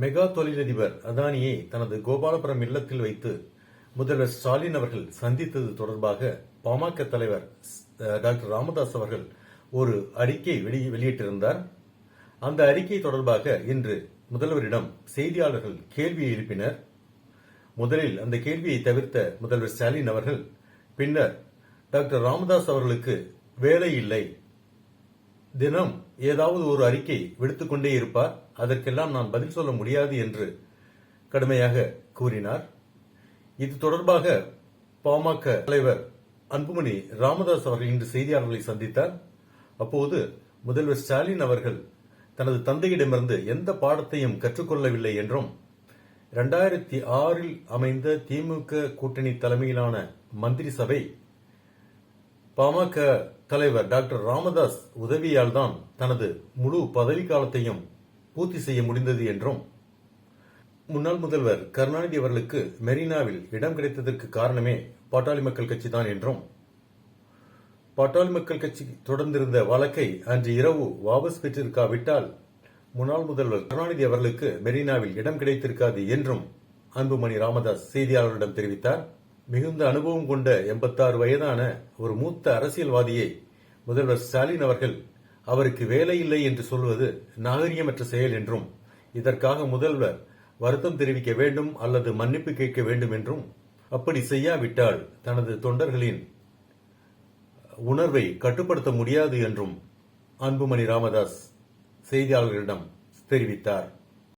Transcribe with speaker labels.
Speaker 1: Mega தொழிலதிபர் அதானியை தனது கோபாலபுரம் இல்லத்தில் வைத்து முதல்வர் ஸ்டாலின் அவர்கள் சந்தித்தது தொடர்பாக பாமக தலைவர் டாக்டர் ராமதாஸ் அவர்கள் ஒரு அறிக்கை வெளி- வெளியிட்டிருந்தார். அந்த அறிக்கை தொடர்பாக இன்று முதல்வரிடம் செய்தியாளர்கள் கேள்வி எழுப்பினர். முதலில் அந்த கேள்வியை தவிர்த்த முதல்வர் ஸ்டாலின் அவர்கள் பின்னர் டாக்டர் ராமதாஸ் அவர்களுக்கு வேலை இல்லை தினம் ஏதாவது ஒரு அறிக்கை விடுத்துக்கொண்டே இருப்பார். அதற்கெல்லாம் நான் பதில் சொல்ல முடியாது என்று கடுமையாக கூறினார். இது தொடர்பாக பாமக தலைவர் அன்புமணி ராமதாஸ் அவர்கள் இன்று செய்தியாளர்களை சந்தித்தார். அப்போது முதல்வர் ஸ்டாலின் அவர்கள் தனது தந்தையிடமிருந்து எந்த பாடத்தையும் கற்றுக்கொள்ளவில்லை என்றும் இரண்டாயிரத்தி ஆறில் அமைந்த திமுக கூட்டணி தலைமையிலான மந்திரி சபை பாமக தலைவர் டாக்டர் ராமதாஸ் உதவியால் தான் தனது முழு பதவி காலத்தையும் பூர்த்தி செய்ய முடிந்தது என்றும் முன்னாள் முதல்வர் கருணாநிதி அவர்களுக்கு மெரினாவில் இடம் கிடைத்ததற்கு காரணமே பாட்டாளி மக்கள் கட்சி தான் என்றும் பாட்டாளி மக்கள் கட்சி தொடர்ந்திருந்த வழக்கை அன்று இரவு வாபஸ் பெற்றிருக்காவிட்டால் முன்னாள் முதல்வர் கருணாநிதி அவர்களுக்கு மெரினாவில் இடம் கிடைத்திருக்காது என்றும் அன்புமணி ராமதாஸ் செய்தியாளர்களிடம் தெரிவித்தார். மிகுந்த அனுபவம் கொண்ட எண்பத்தாறு வயதான ஒரு மூத்த அரசியல்வாதியை முதல்வர் ஸ்டாலின் அவர்கள் அவருக்கு வேலை இல்லை என்று சொல்வது நாகரிகமற்ற செயல் என்றும் இதற்காக முதல்வர் வருத்தம் தெரிவிக்க வேண்டும் அல்லது மன்னிப்பு கேட்க வேண்டும் என்றும் அப்படி செய்யாவிட்டால் தனது தொண்டர்களின் உணர்வை கட்டுப்படுத்த முடியாது என்றும் அன்புமணி ராமதாஸ் செய்தியாளர்களிடம் தெரிவித்தார்.